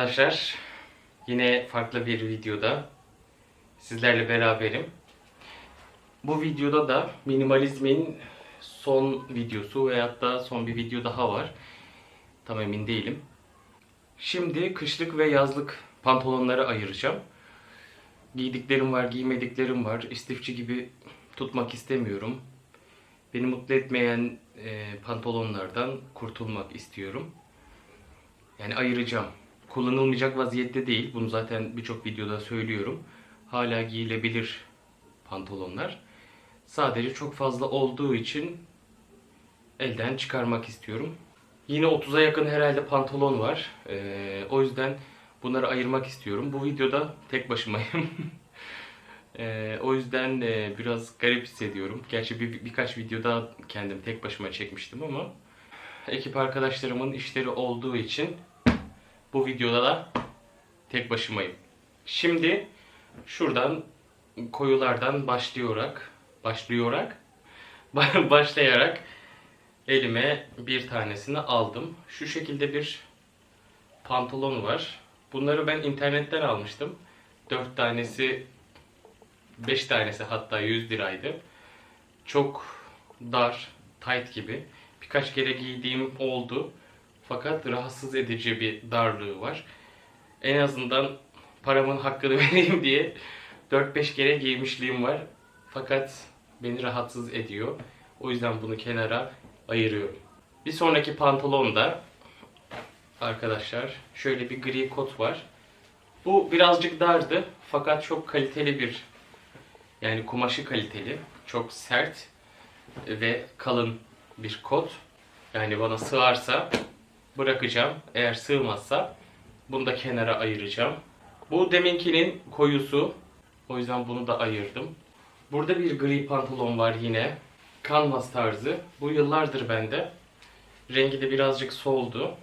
arkadaşlar. Yine farklı bir videoda sizlerle beraberim. Bu videoda da minimalizmin son videosu veyahut da son bir video daha var. Tam emin değilim. Şimdi kışlık ve yazlık pantolonları ayıracağım. Giydiklerim var, giymediklerim var. İstifçi gibi tutmak istemiyorum. Beni mutlu etmeyen e, pantolonlardan kurtulmak istiyorum. Yani ayıracağım. Kullanılmayacak vaziyette değil. Bunu zaten birçok videoda söylüyorum. Hala giyilebilir pantolonlar. Sadece çok fazla olduğu için elden çıkarmak istiyorum. Yine 30'a yakın herhalde pantolon var. Ee, o yüzden bunları ayırmak istiyorum. Bu videoda tek başımayım. Ee, o yüzden e, biraz garip hissediyorum. Gerçi bir, birkaç videoda kendim tek başıma çekmiştim ama ekip arkadaşlarımın işleri olduğu için bu videoda da tek başımayım. Şimdi şuradan koyulardan başlayarak başlayarak başlayarak elime bir tanesini aldım. Şu şekilde bir pantolon var. Bunları ben internetten almıştım. 4 tanesi 5 tanesi hatta 100 liraydı. Çok dar, tight gibi. Birkaç kere giydiğim oldu. Fakat rahatsız edici bir darlığı var. En azından paramın hakkını vereyim diye 4-5 kere giymişliğim var. Fakat beni rahatsız ediyor. O yüzden bunu kenara ayırıyorum. Bir sonraki pantolonda arkadaşlar şöyle bir gri kot var. Bu birazcık dardı fakat çok kaliteli bir yani kumaşı kaliteli, çok sert ve kalın bir kot. Yani bana sığarsa bırakacağım. Eğer sığmazsa bunu da kenara ayıracağım. Bu deminkinin koyusu. O yüzden bunu da ayırdım. Burada bir gri pantolon var yine. Canvas tarzı. Bu yıllardır bende. Rengi de birazcık soldu.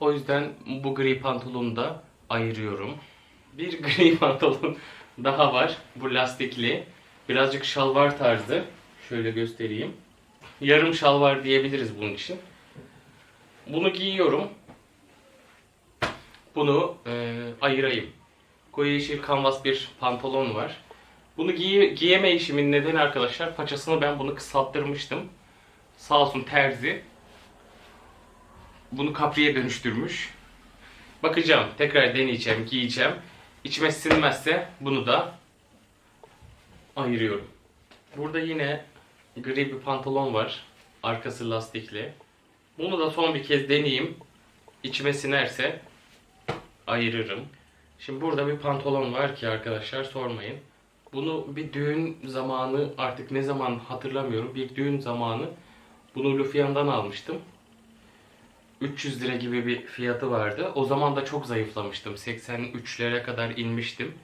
O yüzden bu gri pantolonu da ayırıyorum. Bir gri pantolon daha var. Bu lastikli. Birazcık şalvar tarzı. Şöyle göstereyim. Yarım şalvar diyebiliriz bunun için. Bunu giyiyorum. Bunu e, ayırayım. Koyu yeşil kanvas bir pantolon var. Bunu giy giyeme nedeni arkadaşlar paçasını ben bunu kısalttırmıştım. Sağ olsun terzi. Bunu kapriye dönüştürmüş. Bakacağım. Tekrar deneyeceğim, giyeceğim. İçime sinmezse bunu da ayırıyorum. Burada yine gri bir pantolon var. Arkası lastikli. Bunu da son bir kez deneyeyim. İçime sinerse ayırırım. Şimdi burada bir pantolon var ki arkadaşlar sormayın. Bunu bir düğün zamanı artık ne zaman hatırlamıyorum. Bir düğün zamanı bunu Lufian'dan almıştım. 300 lira gibi bir fiyatı vardı. O zaman da çok zayıflamıştım. 83'lere kadar inmiştim.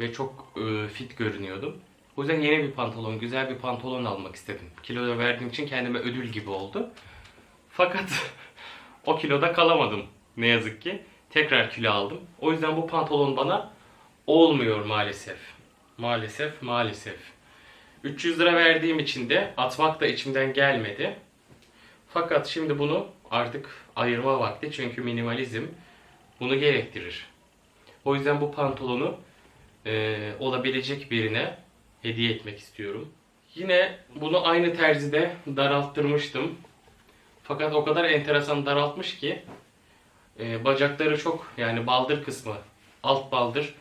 Ve çok e, fit görünüyordum. O yüzden yeni bir pantolon, güzel bir pantolon almak istedim. Kilo verdiğim için kendime ödül gibi oldu. Fakat o kiloda kalamadım ne yazık ki. Tekrar kilo aldım. O yüzden bu pantolon bana olmuyor maalesef. Maalesef, maalesef. 300 lira verdiğim için de atmak da içimden gelmedi. Fakat şimdi bunu artık ayırma vakti çünkü minimalizm bunu gerektirir. O yüzden bu pantolonu e, olabilecek birine hediye etmek istiyorum. Yine bunu aynı terzide daralttırmıştım. Fakat o kadar enteresan daraltmış ki e, bacakları çok yani baldır kısmı alt baldır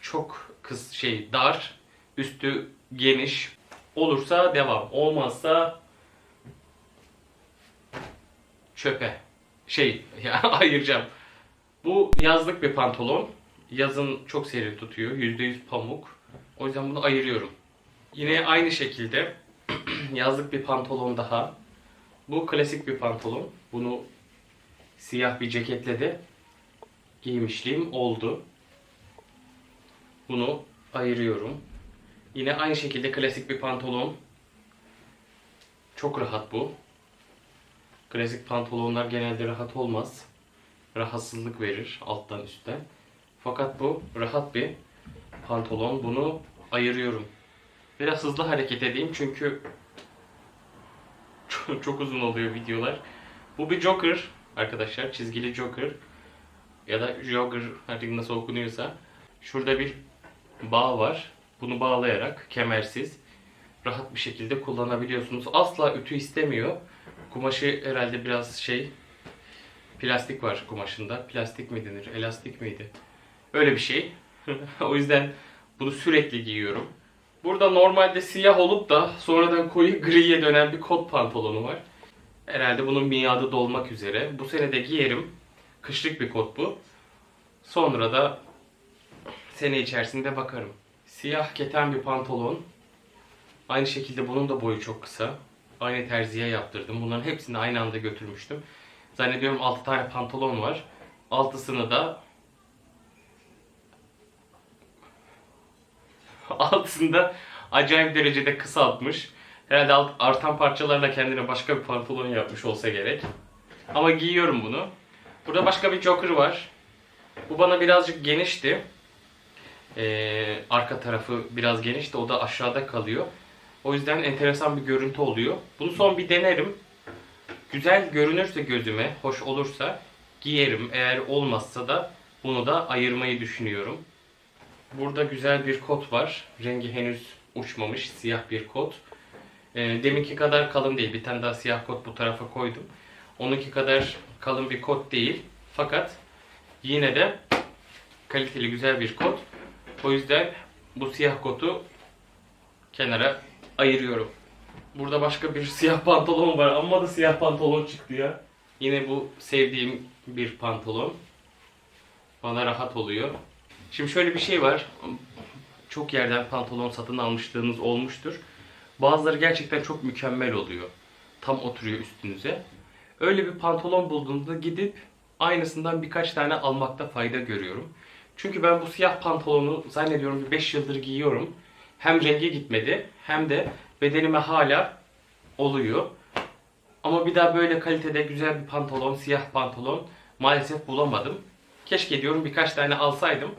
çok kıs şey dar üstü geniş olursa devam olmazsa çöpe şey ya ayıracağım. Bu yazlık bir pantolon. Yazın çok serin tutuyor. %100 pamuk. O yüzden bunu ayırıyorum. Yine aynı şekilde yazlık bir pantolon daha. Bu klasik bir pantolon. Bunu siyah bir ceketle de giymişliğim oldu. Bunu ayırıyorum. Yine aynı şekilde klasik bir pantolon. Çok rahat bu. Klasik pantolonlar genelde rahat olmaz. Rahatsızlık verir alttan üstten. Fakat bu rahat bir pantolon. Bunu ayırıyorum. Biraz hızlı hareket edeyim çünkü çok, uzun oluyor videolar. Bu bir Joker arkadaşlar. Çizgili Joker. ya da jogger artık nasıl okunuyorsa. Şurada bir bağ var. Bunu bağlayarak kemersiz rahat bir şekilde kullanabiliyorsunuz. Asla ütü istemiyor. Kumaşı herhalde biraz şey plastik var kumaşında. Plastik mi denir? Elastik miydi? Öyle bir şey. o yüzden bunu sürekli giyiyorum. Burada normalde siyah olup da sonradan koyu griye dönen bir kot pantolonu var. Herhalde bunun miadı dolmak üzere. Bu sene de giyerim. Kışlık bir kot bu. Sonra da sene içerisinde bakarım. Siyah keten bir pantolon. Aynı şekilde bunun da boyu çok kısa. Aynı terziye yaptırdım. Bunların hepsini aynı anda götürmüştüm. Zannediyorum 6 tane pantolon var. Altısını da altısında acayip derecede kısaltmış. Herhalde alt- artan parçalarla kendine başka bir pantolon yapmış olsa gerek. Ama giyiyorum bunu. Burada başka bir joker var. Bu bana birazcık genişti. Ee, arka tarafı biraz genişti. O da aşağıda kalıyor. O yüzden enteresan bir görüntü oluyor. Bunu son bir denerim. Güzel görünürse gözüme, hoş olursa giyerim. Eğer olmazsa da bunu da ayırmayı düşünüyorum. Burada güzel bir kot var. Rengi henüz uçmamış. Siyah bir kot. E, deminki kadar kalın değil. Bir tane daha siyah kot bu tarafa koydum. Onunki kadar kalın bir kot değil. Fakat yine de kaliteli güzel bir kot. O yüzden bu siyah kotu kenara ayırıyorum. Burada başka bir siyah pantolon var. Amma da siyah pantolon çıktı ya. Yine bu sevdiğim bir pantolon. Bana rahat oluyor. Şimdi şöyle bir şey var. Çok yerden pantolon satın almışlığınız olmuştur. Bazıları gerçekten çok mükemmel oluyor. Tam oturuyor üstünüze. Öyle bir pantolon bulduğumda gidip aynısından birkaç tane almakta fayda görüyorum. Çünkü ben bu siyah pantolonu zannediyorum bir 5 yıldır giyiyorum. Hem rengi gitmedi hem de bedenime hala oluyor. Ama bir daha böyle kalitede güzel bir pantolon, siyah pantolon maalesef bulamadım. Keşke diyorum birkaç tane alsaydım.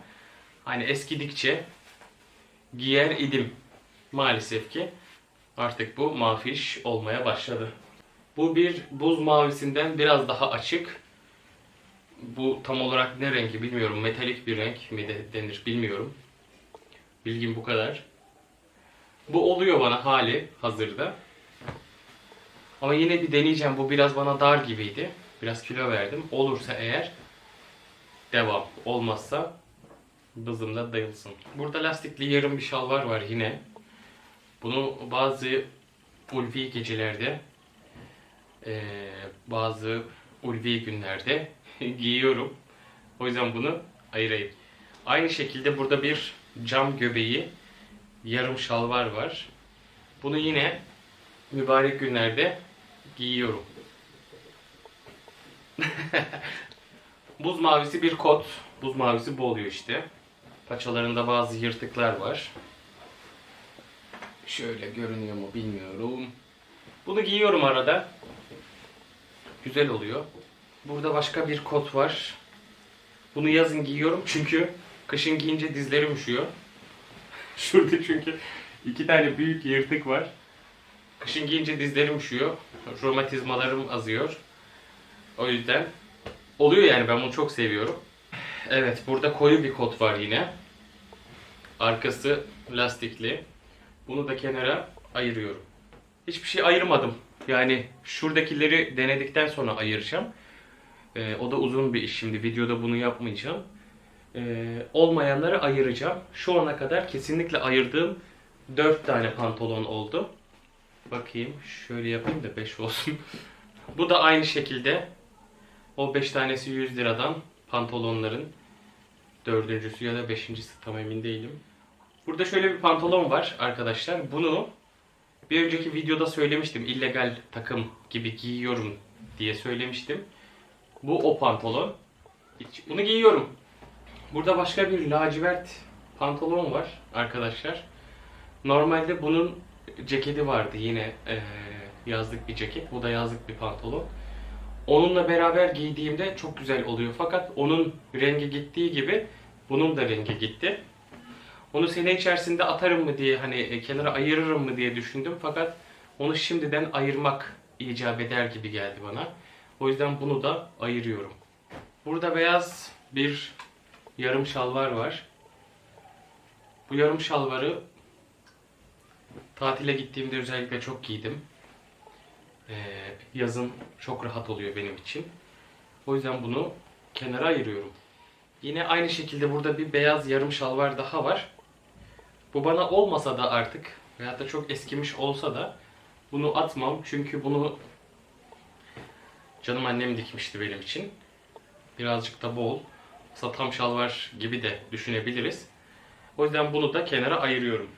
Hani eskidikçe giyer idim. Maalesef ki artık bu mafiş olmaya başladı. Bu bir buz mavisinden biraz daha açık. Bu tam olarak ne rengi bilmiyorum. Metalik bir renk mi de denir bilmiyorum. Bilgim bu kadar. Bu oluyor bana hali hazırda. Ama yine bir deneyeceğim. Bu biraz bana dar gibiydi. Biraz kilo verdim. Olursa eğer devam. Olmazsa bızımda dayılsın. Burada lastikli yarım bir şalvar var yine. Bunu bazı ulvi gecelerde eee, bazı ulvi günlerde giyiyorum. O yüzden bunu ayırayım. Aynı şekilde burada bir cam göbeği yarım şalvar var. Bunu yine mübarek günlerde giyiyorum. Buz mavisi bir kot. Buz mavisi bu oluyor işte. Paçalarında bazı yırtıklar var. Şöyle görünüyor mu bilmiyorum. Bunu giyiyorum arada. Güzel oluyor. Burada başka bir kot var. Bunu yazın giyiyorum çünkü kışın giyince dizlerim üşüyor. Şurada çünkü iki tane büyük yırtık var. Kışın giyince dizlerim üşüyor. Romatizmalarım azıyor. O yüzden oluyor yani ben bunu çok seviyorum. Evet burada koyu bir kot var yine. Arkası lastikli. Bunu da kenara ayırıyorum. Hiçbir şey ayırmadım. Yani şuradakileri denedikten sonra ayıracağım. Ee, o da uzun bir iş şimdi. Videoda bunu yapmayacağım. Ee, olmayanları ayıracağım. Şu ana kadar kesinlikle ayırdığım 4 tane pantolon oldu. Bakayım şöyle yapayım da 5 olsun. Bu da aynı şekilde o 5 tanesi 100 liradan pantolonların dördüncüsü ya da beşincisi tam emin değilim. Burada şöyle bir pantolon var arkadaşlar. Bunu bir önceki videoda söylemiştim. illegal takım gibi giyiyorum diye söylemiştim. Bu o pantolon. Bunu giyiyorum. Burada başka bir lacivert pantolon var arkadaşlar. Normalde bunun ceketi vardı yine eee, yazlık bir ceket. Bu da yazlık bir pantolon. Onunla beraber giydiğimde çok güzel oluyor. Fakat onun rengi gittiği gibi bunun da rengi gitti. Onu sene içerisinde atarım mı diye hani e, kenara ayırırım mı diye düşündüm. Fakat onu şimdiden ayırmak icap eder gibi geldi bana. O yüzden bunu da ayırıyorum. Burada beyaz bir yarım şalvar var. Bu yarım şalvarı tatile gittiğimde özellikle çok giydim. Ee, yazın çok rahat oluyor benim için. O yüzden bunu kenara ayırıyorum. Yine aynı şekilde burada bir beyaz yarım şalvar daha var. Bu bana olmasa da artık veyahut da çok eskimiş olsa da bunu atmam. Çünkü bunu canım annem dikmişti benim için. Birazcık da bol. Satam şalvar gibi de düşünebiliriz. O yüzden bunu da kenara ayırıyorum.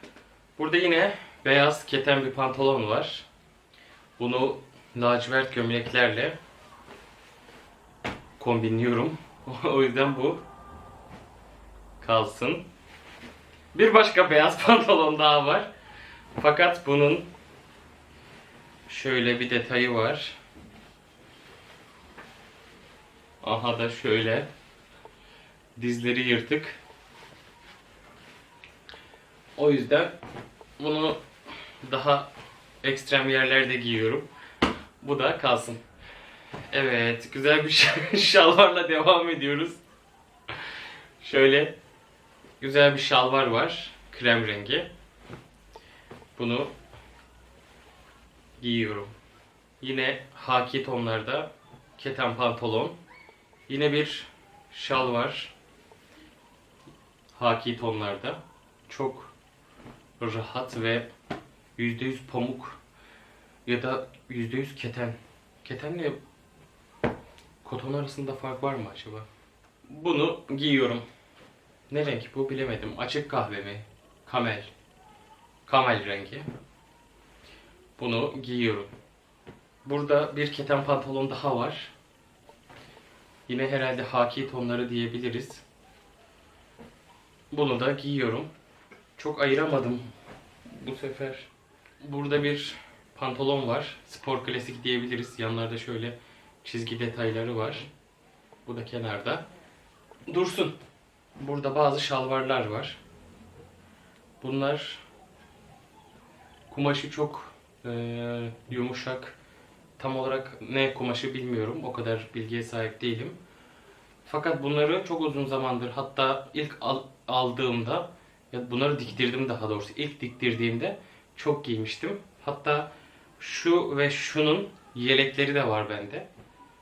Burada yine beyaz keten bir pantolon var. Bunu lacivert gömleklerle kombinliyorum. o yüzden bu kalsın. Bir başka beyaz pantolon daha var. Fakat bunun şöyle bir detayı var. Aha da şöyle dizleri yırtık. O yüzden bunu daha ekstrem yerlerde giyiyorum. Bu da kalsın. Evet, güzel bir şal- şalvarla devam ediyoruz. Şöyle güzel bir şalvar var, krem rengi. Bunu giyiyorum. Yine haki tonlarda keten pantolon. Yine bir şal var. Haki tonlarda. Çok rahat ve %100 pamuk ya da %100 keten. Ketenle koton arasında fark var mı acaba? Bunu giyiyorum. Ne renk bu bilemedim. Açık kahve mi? Kamel. Kamel rengi. Bunu giyiyorum. Burada bir keten pantolon daha var. Yine herhalde haki tonları diyebiliriz. Bunu da giyiyorum. Çok ayıramadım bu sefer. Burada bir pantolon var. Spor klasik diyebiliriz. Yanlarda şöyle çizgi detayları var. Bu da kenarda. Dursun. Burada bazı şalvarlar var. Bunlar kumaşı çok eee, yumuşak. Tam olarak ne kumaşı bilmiyorum. O kadar bilgiye sahip değilim. Fakat bunları çok uzun zamandır hatta ilk al- aldığımda ya bunları diktirdim daha doğrusu. İlk diktirdiğimde çok giymiştim. Hatta şu ve şunun yelekleri de var bende.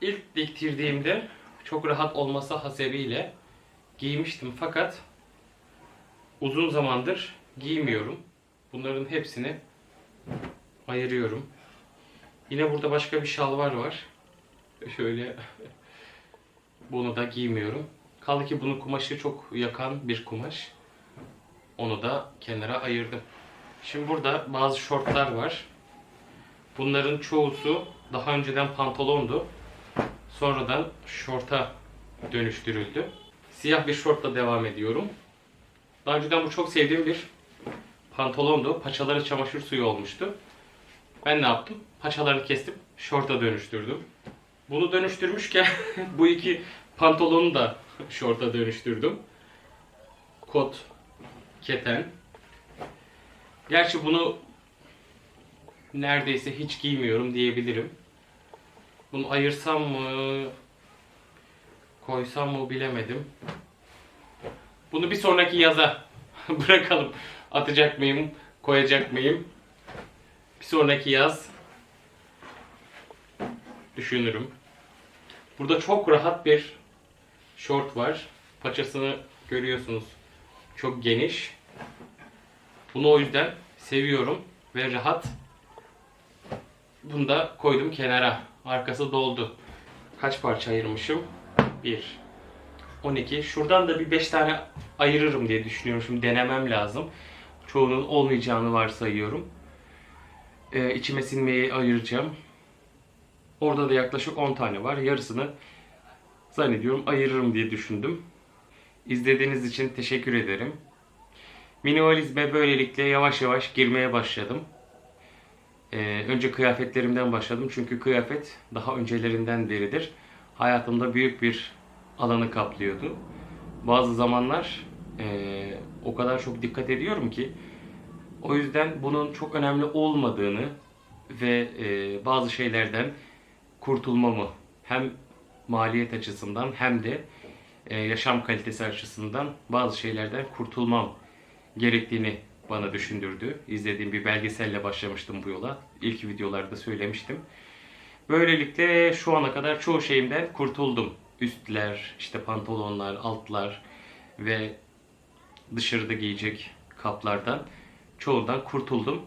İlk diktirdiğimde çok rahat olması hasebiyle giymiştim fakat uzun zamandır giymiyorum. Bunların hepsini ayırıyorum. Yine burada başka bir şalvar var. Şöyle bunu da giymiyorum. Kaldı ki bunun kumaşı çok yakan bir kumaş. Onu da kenara ayırdım. Şimdi burada bazı şortlar var. Bunların çoğusu daha önceden pantolondu. Sonradan şorta dönüştürüldü. Siyah bir şortla devam ediyorum. Daha önceden bu çok sevdiğim bir pantolondu. Paçaları çamaşır suyu olmuştu. Ben ne yaptım? Paçalarını kestim, şorta dönüştürdüm. Bunu dönüştürmüşken bu iki pantolonu da şorta dönüştürdüm. Kot, keten. Gerçi bunu neredeyse hiç giymiyorum diyebilirim. Bunu ayırsam mı, koysam mı bilemedim. Bunu bir sonraki yaza bırakalım. Atacak mıyım, koyacak mıyım? Bir sonraki yaz düşünürüm. Burada çok rahat bir şort var. Paçasını görüyorsunuz. Çok geniş. Bunu o yüzden seviyorum ve rahat. Bunu da koydum kenara. Arkası doldu. Kaç parça ayırmışım? 1 12. Şuradan da bir 5 tane ayırırım diye düşünüyorum. Şimdi denemem lazım. Çoğunun olmayacağını varsayıyorum. Ee, içime sinmeyi ayıracağım. Orada da yaklaşık 10 tane var. Yarısını zannediyorum ayırırım diye düşündüm. İzlediğiniz için teşekkür ederim. Minimalizme böylelikle yavaş yavaş girmeye başladım. Ee, önce kıyafetlerimden başladım çünkü kıyafet daha öncelerinden beridir. Hayatımda büyük bir alanı kaplıyordu. Bazı zamanlar ee, o kadar çok dikkat ediyorum ki o yüzden bunun çok önemli olmadığını ve ee, bazı şeylerden kurtulmamı hem maliyet açısından hem de e, yaşam kalitesi açısından bazı şeylerden kurtulmam gerektiğini bana düşündürdü. İzlediğim bir belgeselle başlamıştım bu yola. İlk videolarda söylemiştim. Böylelikle şu ana kadar çoğu şeyimden kurtuldum. Üstler, işte pantolonlar, altlar ve dışarıda giyecek kaplardan çoğundan kurtuldum.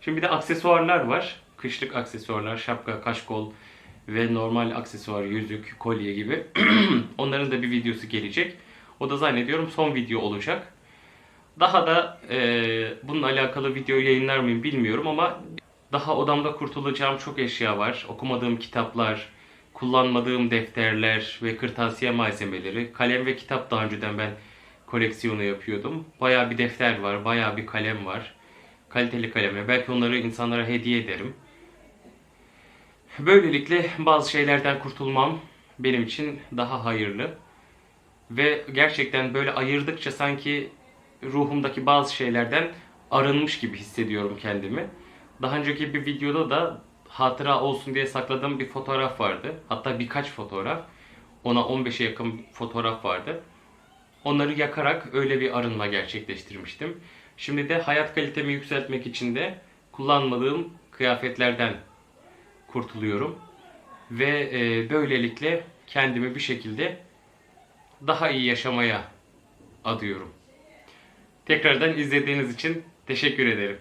Şimdi bir de aksesuarlar var. Kışlık aksesuarlar, şapka, kaşkol ve normal aksesuar, yüzük, kolye gibi. Onların da bir videosu gelecek. O da zannediyorum son video olacak. Daha da e, bununla alakalı video yayınlar mıyım bilmiyorum ama daha odamda kurtulacağım çok eşya var. Okumadığım kitaplar, kullanmadığım defterler ve kırtasiye malzemeleri. Kalem ve kitap daha önceden ben koleksiyonu yapıyordum. Bayağı bir defter var, bayağı bir kalem var. Kaliteli kalemler. Belki onları insanlara hediye ederim. Böylelikle bazı şeylerden kurtulmam benim için daha hayırlı. Ve gerçekten böyle ayırdıkça sanki ruhumdaki bazı şeylerden arınmış gibi hissediyorum kendimi. Daha önceki bir videoda da hatıra olsun diye sakladığım bir fotoğraf vardı. Hatta birkaç fotoğraf. Ona 15'e yakın fotoğraf vardı. Onları yakarak öyle bir arınma gerçekleştirmiştim. Şimdi de hayat kalitemi yükseltmek için de kullanmadığım kıyafetlerden kurtuluyorum. Ve e, böylelikle kendimi bir şekilde daha iyi yaşamaya adıyorum. Tekrardan izlediğiniz için teşekkür ederim.